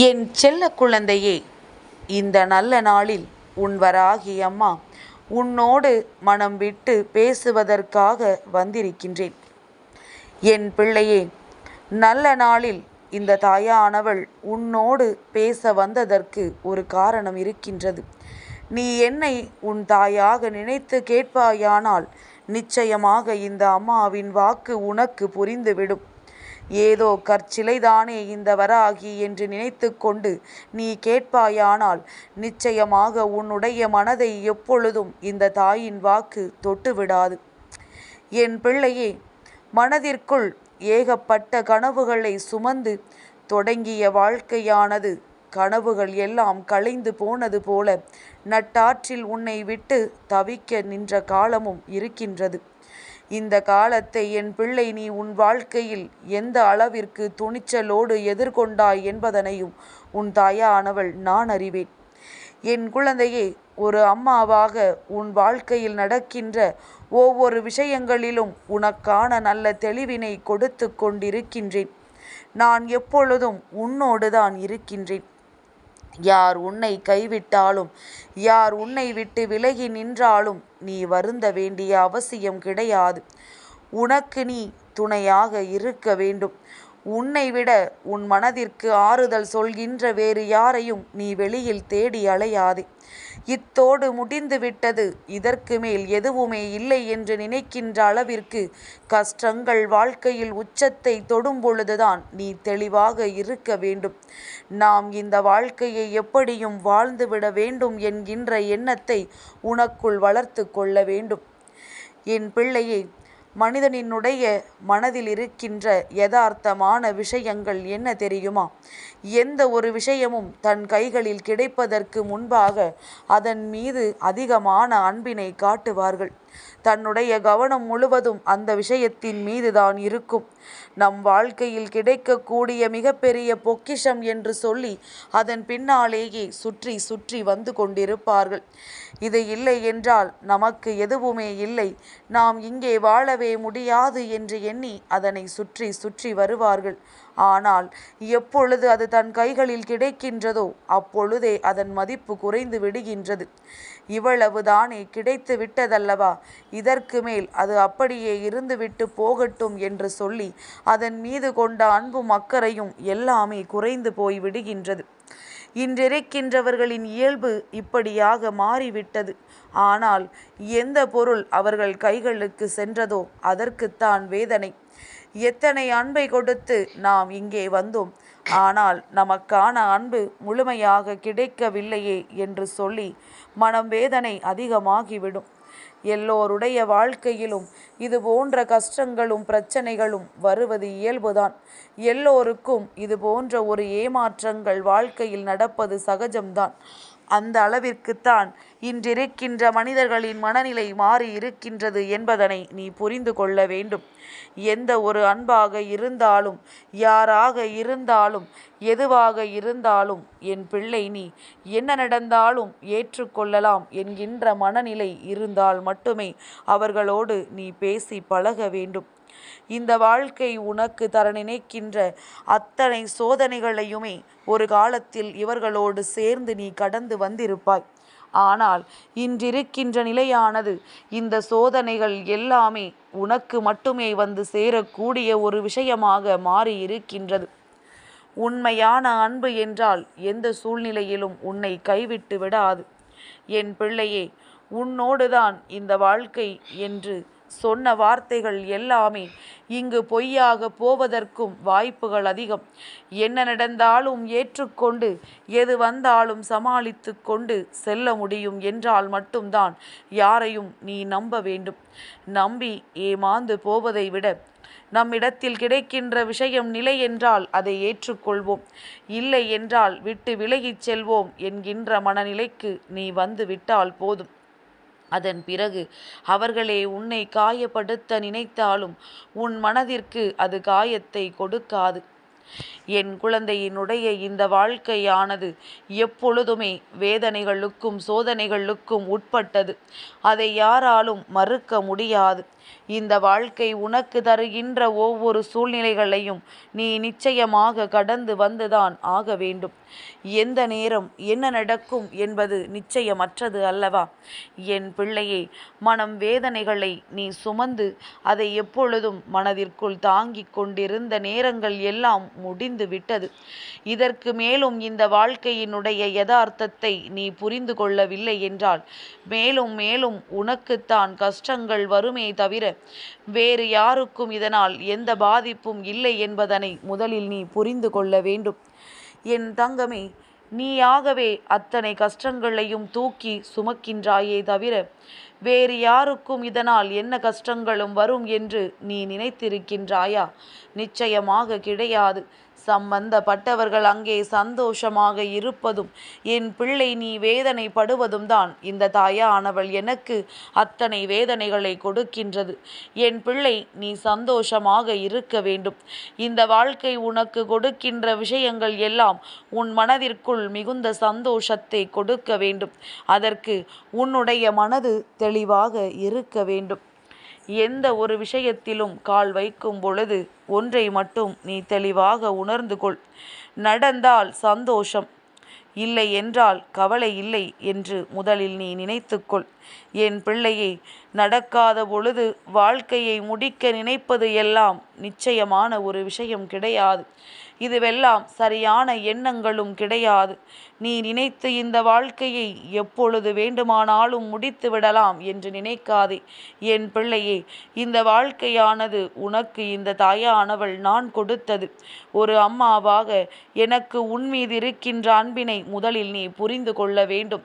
என் செல்ல குழந்தையே இந்த நல்ல நாளில் உன் வராகி அம்மா உன்னோடு மனம் விட்டு பேசுவதற்காக வந்திருக்கின்றேன். என் பிள்ளையே நல்ல நாளில் இந்த தாயானவள் உன்னோடு பேச வந்ததற்கு ஒரு காரணம் இருக்கின்றது. நீ என்னை உன் தாயாக நினைத்து கேட்பாயானால் நிச்சயமாக இந்த அம்மாவின் வாக்கு உனக்கு புரிந்துவிடும். ஏதோ கற்சிலைதானே இந்த வராகி என்று நினைத்து கொண்டு நீ கேட்பாயானால் நிச்சயமாக உன்னுடைய மனதை எப்பொழுதும் இந்த தாயின் வாக்கு தொட்டுவிடாது. என் பிள்ளையே மனதிற்குள் ஏகப்பட்ட கனவுகளை சுமந்து தொடங்கிய வாழ்க்கையானது கனவுகள் எல்லாம் களைந்து போனது போல நட்டாற்றில் உன்னை விட்டு தவிக்க நின்ற காலமும் இருக்கின்றது. இந்த காலத்தை என் பிள்ளை நீ உன் வாழ்க்கையில் எந்த அளவிற்கு துணிச்சலோடு எதிர்கொண்டாய் என்பதனையும் உன் தாயானவள் நான் அறிவேன். என் குழந்தையே ஒரு அம்மாவாக உன் வாழ்க்கையில் நடக்கின்ற ஒவ்வொரு விஷயங்களிலும் உனக்கான நல்ல தெளிவினை கொடுத்து கொண்டிருக்கின்றேன். நான் எப்பொழுதும் உன்னோடு தான் இருக்கின்றேன். யார் உன்னை கைவிட்டாலும் யார் உன்னை விட்டு விலகி நின்றாலும் நீ வருந்த வேண்டிய அவசியம் கிடையாது. உனக்கு நீ துணையாக இருக்க வேண்டும். உன்னை விட உன் மனதிற்கு ஆறுதல் சொல்கின்ற வேறு யாரையும் நீ வெளியில் தேடி அலையாதே. இத்தோடு முடிந்துவிட்டது இதற்கு மேல் எதுவுமே இல்லை என்று நினைக்கின்ற அளவிற்கு கஷ்டங்கள் வாழ்க்கையில் உச்சத்தை தொடும் பொழுதுதான் நீ தெளிவாக இருக்க வேண்டும். நாம் இந்த வாழ்க்கையை எப்படியும் வாழ்ந்துவிட வேண்டும் என்கின்ற எண்ணத்தை உனக்குள் வளர்த்து கொள்ள வேண்டும். என் பிள்ளையை மனிதனினுடைய மனதில் இருக்கின்ற யதார்த்தமான விஷயங்கள் என்ன தெரியுமா? எந்த ஒரு விஷயமும் தன் கைகளில் கிடைப்பதற்கு முன்பாக அதன் மீது அதிகமான அன்பினை காட்டுவார்கள். தன்னுடைய கவனம் முழுவதும் அந்த விஷயத்தின் மீதுதான் இருக்கும். நம் வாழ்க்கையில் கிடைக்கக்கூடிய மிகப்பெரிய பொக்கிஷம் என்று சொல்லி அதன் பின்னாலேயே சுற்றி சுற்றி வந்து கொண்டிருப்பார்கள். இது இல்லை என்றால் நமக்கு எதுவுமே இல்லை. நாம் இங்கே வாழவே முடியாது என்று எண்ணி அதனை சுற்றி சுற்றி வருவார்கள். ஆனால் எப்பொழுது அது தன் கைகளில் கிடைக்கின்றதோ அப்பொழுதே அதன் மதிப்பு குறைந்து விடுகின்றது. இவ்வளவுதானே கிடைத்து விட்டதல்லவா? இதற்கு மேல் அது அப்படியே இருந்துவிட்டு போகட்டும் என்று சொல்லி அதன் மீது கொண்ட அன்பும் அக்கறையும் எல்லாமே குறைந்து போய் விடுகின்றது. இன்றிருக்கின்றவர்களின் இயல்பு இப்படியாக மாறிவிட்டது. ஆனால் எந்த பொருள் அவர்கள் கைகளுக்கு சென்றதோ அதற்குத்தான் வேதனை. எத்தனை அன்பை கொடுத்து நாம் இங்கே வந்தோம். ஆனால் நமக்கான அன்பு முழுமையாக கிடைக்கவில்லையே என்று சொல்லி மனம் வேதனை அதிகமாகிவிடும். எல்லோருடைய வாழ்க்கையிலும் இது போன்ற கஷ்டங்களும் பிரச்சனைகளும் வருவது இயல்புதான். எல்லோருக்கும் இது போன்ற ஒரு ஏமாற்றங்கள் வாழ்க்கையில் நடப்பது சகஜம்தான். அந்த அளவிற்குத்தான் இன்றிருக்கின்ற மனிதர்களின் மனநிலை மாறி இருக்கின்றது என்பதனை நீ புரிந்து கொள்ள வேண்டும். எந்த ஒரு அன்பாக இருந்தாலும் யாராக இருந்தாலும் எதுவாக இருந்தாலும் என் பிள்ளை நீ என்ன நடந்தாலும் ஏற்றுக்கொள்ளலாம் என்கின்ற மனநிலை இருந்தால் மட்டுமே அவர்களோடு நீ பேசி பழக வேண்டும். இந்த வாழ்க்கை உனக்கு தர நினைக்கின்ற அத்தனை சோதனைகளையுமே ஒரு காலத்தில் இவர்களோடு சேர்ந்து நீ கடந்து வந்திருப்பாய். ஆனால் இன்றிருக்கின்ற நிலையானது இந்த சோதனைகள் எல்லாமே உனக்கு மட்டுமே வந்து சேரக்கூடிய ஒரு விஷயமாக மாறி இருக்கின்றது உண்மையான அன்பு என்றால் எந்த சூழ்நிலையிலும் உன்னை கைவிட்டு விடாது. என் பிள்ளையே உன்னோடுதான் இந்த வாழ்க்கை என்று சொன்ன வார்த்தைகள் எல்லாமே இங்கு பொய்யாக போவதற்கும் வாய்ப்புகள் அதிகம். என்ன நடந்தாலும் ஏற்றுக்கொண்டு எது வந்தாலும் சமாளித்து கொண்டு செல்ல முடியும் என்றால் மட்டும்தான் யாரையும் நீ நம்ப வேண்டும். நம்பி ஏமாந்து போவதை விட நம்மிடத்தில் கிடைக்கின்ற விஷயம் நிலை என்றால் அதை ஏற்றுக்கொள்வோம். இல்லை என்றால் விட்டு விலகிச் செல்வோம் என்கின்ற மனநிலைக்கு நீ வந்து விட்டால் போதும். அதன் பிறகு அவர்களே உன்னை காயப்படுத்த நினைத்தாலும் உன் மனதிற்கு அது காயத்தை கொடுக்காது. என் குழந்தையினுடைய இந்த வாழ்க்கையானது எப்பொழுதுமே வேதனைகளுக்கும் சோதனைகளுக்கும் உட்பட்டது. அதை யாராலும் மறுக்க முடியாது. இந்த வாழ்க்கை உனக்கு தருகின்ற ஒவ்வொரு சூழ்நிலைகளையும் நீ நிச்சயமாக கடந்து வந்துதான் ஆக வேண்டும். எந்த நேரம் என்ன நடக்கும் என்பது நிச்சயமற்றது அல்லவா? என் பிள்ளையே மனம் வேதனைகளை நீ சுமந்து அதை எப்பொழுதும் மனதிற்குள் தாங்கிக் கொண்டிருந்த நேரங்கள் எல்லாம் முடிந்து விட்டது. இதற்கு மேலும் இந்த வாழ்க்கையினுடைய யதார்த்தத்தை நீ புரிந்து கொள்ளவில்லை என்றால் மேலும் மேலும் உனக்குத்தான் கஷ்டங்கள் வருமே தவிர வேறு யாருக்கும் இதனால் எந்த பாதிப்பும் இல்லை என்பதனை முதலில் நீ புரிந்து கொள்ள வேண்டும். என் தங்கமே நீயாகவே அத்தனை கஷ்டங்களையும் தூக்கி சுமக்கின்றாயே தவிர வேறு யாருக்கும் இதனால் என்ன கஷ்டங்களும் வரும் என்று நீ நினைத்திருக்கின்றாயா? நிச்சயமாக கிடையாது. சம்பந்தப்பட்டவர்கள் அங்கே சந்தோஷமாக இருப்பதும் என் பிள்ளை நீ வேதனைப்படுவதும் தான். இந்த தாயானவள் எனக்கு அத்தனை வேதனைகளை கொடுக்கின்றது. என் பிள்ளை நீ சந்தோஷமாக இருக்க வேண்டும். இந்த வாழ்க்கை உனக்கு கொடுக்கின்ற விஷயங்கள் எல்லாம் உன் மனதிற்குள் மிகுந்த சந்தோஷத்தை கொடுக்க வேண்டும். அதற்கு உன்னுடைய மனது தெளிவாக இருக்க வேண்டும். எந்த ஒரு விஷயத்திலும் கால் வைக்கும் பொழுது ஒன்றை மட்டும் நீ தெளிவாக உணர்ந்து கொள். நடந்தால் சந்தோஷம். இல்லை என்றால் கவலை இல்லை என்று முதலில் நீ நினைத்துக்கொள் என் பிள்ளையை நடக்காத பொழுது வாழ்க்கையை முடிக்க நினைப்பது எல்லாம் நிச்சயமான ஒரு விஷயம் கிடையாது. இதுவெல்லாம் சரியான எண்ணங்களும் கிடையாது. நீ நினைத்து இந்த வாழ்க்கையை எப்பொழுது வேண்டுமானாலும் முடித்து விடலாம் என்று நினைக்காதே. என் பிள்ளையே இந்த வாழ்க்கையானது உனக்கு இந்த தாயானவள் நான் கொடுத்தது. ஒரு அம்மாவாக எனக்கு உன்மீது இருக்கின்ற அன்பினை முதலில் நீ புரிந்து கொள்ள வேண்டும்.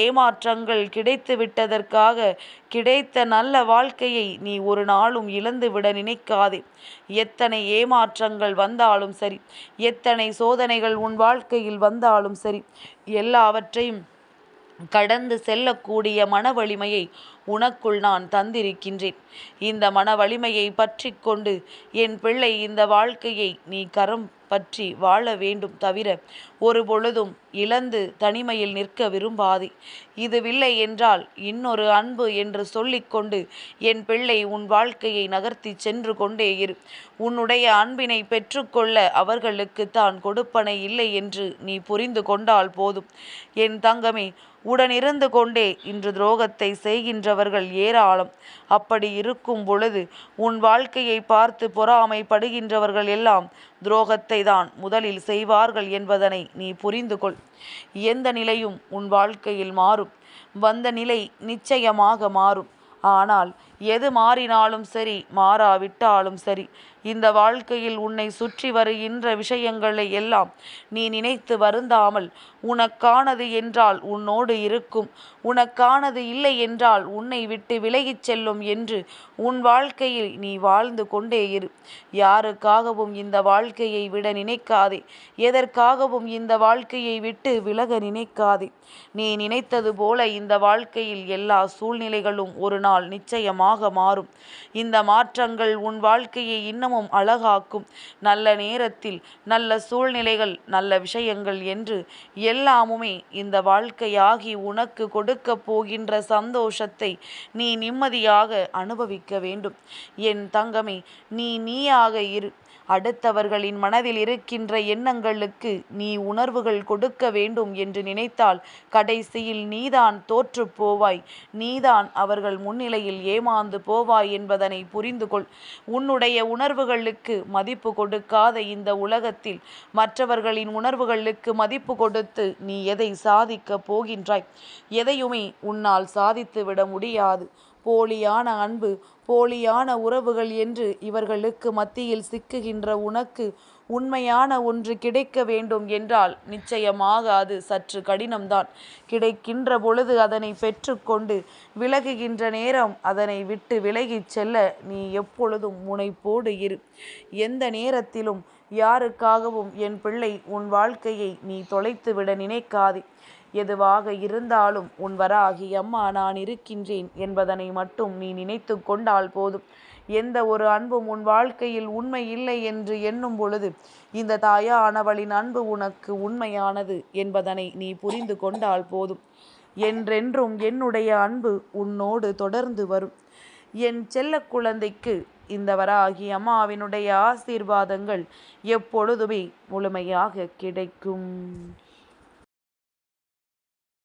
ஏமாற்றங்கள் கிடைத்து விட்டதற்காக கிடைத்த நல்ல வாழ்க்கையை நீ ஒரு நாளும் இழந்து விட நினைக்காதே. எத்தனை ஏமாற்றங்கள் வந்தாலும் சரி எத்தனை சோதனைகள் உன் வாழ்க்கையில் வந்தாலும் சரி எல்லாவற்றையும் கடந்து செல்லக்கூடிய மன வலிமையை உனக்குள் நான் தந்திருக்கின்றேன். இந்த மன வலிமையை பற்றி கொண்டு என் பிள்ளை இந்த வாழ்க்கையை நீ கரம் பற்றி வாழ வேண்டும் தவிர ஒரு பொழுதும் இழந்து தனிமையில் நிற்க விரும்பாதே. இதுவில்லை என்றால் இன்னொரு அன்பு என்று சொல்லிக்கொண்டு என் பிள்ளை உன் வாழ்க்கையை நகர்த்தி சென்று கொண்டே இரு. உன்னுடைய அன்பினை பெற்றுக்கொள்ள அவர்களுக்கு தான் கொடுப்பனை இல்லை என்று நீ புரிந்து கொண்டால் போதும். என் தங்கமே உடனிருந்து கொண்டே இன்று துரோகத்தை செய்கின்றவர்கள் ஏராளம். அப்படி இருக்கும் பொழுது உன் வாழ்க்கையை பார்த்து பொறாமைப்படுகின்றவர்கள் எல்லாம் துரோகத்தை தான் முதலில் செய்வார்கள் என்பதனை நீ புரிந்து கொள். எந்த நிலையும் உன் வாழ்க்கையில் மாறும். வந்த நிலை நிச்சயமாக மாறும். ஆனால் எது மாறினாலும் சரி மாறாவிட்டாலும் சரி இந்த வாழ்க்கையில் உன்னை சுற்றி வருகின்ற விஷயங்களை எல்லாம் நீ நினைத்து வருந்தாமல் உனக்கானது என்றால் உன்னோடு இருக்கும் உனக்கானது இல்லை என்றால் உன்னை விட்டு விலகிச் செல்லும் என்று உன் வாழ்க்கையில் நீ வாழ்ந்து கொண்டே இரு. யாருக்காகவும் இந்த வாழ்க்கையை விட நினைக்காதே எதற்காகவும் இந்த வாழ்க்கையை விட்டு விலக நினைக்காதே. நீ நினைத்தது போல இந்த வாழ்க்கையில் எல்லா சூழ்நிலைகளும் ஒரு நாள் நிச்சயமாக மாறும். இந்த மாற்றங்கள் உன் வாழ்க்கையை இன்னமும் அழகாக்கும். நல்ல நேரத்தில் நல்ல சூழ்நிலைகள் நல்ல விஷயங்கள் என்று எல்லாமுமே இந்த வாழ்க்கையாகி உனக்கு கொடுக்க போகின்ற சந்தோஷத்தை நீ நிம்மதியாக அனுபவிக்க வேண்டும். என் தங்கமே நீ நீயாக இரு. அடுத்தவர்களின் மனதில் இருக்கின்ற எண்ணங்களுக்கு நீ உணர்வுகள் கொடுக்க வேண்டும் என்று நினைத்தால் கடைசியில் நீதான் தோற்று போவாய். நீதான் அவர்கள் முன்னிலையில் ஏமாந்து போவாய் என்பதனை புரிந்து கொள் உன்னுடைய உணர்வுகளுக்கு மதிப்பு கொடுக்காத இந்த உலகத்தில் மற்றவர்களின் உணர்வுகளுக்கு மதிப்பு கொடுத்து நீ எதை சாதிக்கப் போகின்றாய்? எதையுமே உன்னால் சாதித்து விட முடியாது. போலியான அன்பு போலியான உறவுகள் என்று இவர்களுக்கு மத்தியில் சிக்குகின்ற உனக்கு உண்மையான ஒன்று கிடைக்க வேண்டும் என்றால் நிச்சயமாக அது சற்று கடினம்தான். கிடைக்கின்ற பொழுது அதனை பெற்றுக்கொண்டு விலகுகின்ற நேரம் அதனை விட்டு விலகிச் செல்ல நீ எப்பொழுதும் முனைப்போடு இரு. எந்த நேரத்திலும் யாருக்காகவும் என் பிள்ளை உன் வாழ்க்கையை நீ தொலைத்துவிட நினைக்காதே. எதுவாக இருந்தாலும் உன் வராகி அம்மா நான் இருக்கின்றேன் என்பதனை மட்டும் நீ நினைத்து கொண்டால் போதும். எந்த ஒரு அன்பும் உன் வாழ்க்கையில் உண்மை இல்லை என்று எண்ணும் பொழுது இந்த தாயானவளின் அன்பு உனக்கு உண்மையானது என்பதனை நீ புரிந்து கொண்டால் போதும். என்றென்றும் என்னுடைய அன்பு உன்னோடு தொடர்ந்து வரும். என் செல்ல குழந்தைக்கு இந்த வராகி அம்மாவினுடைய ஆசீர்வாதங்கள் எப்பொழுதுமே முழுமையாக கிடைக்கும்.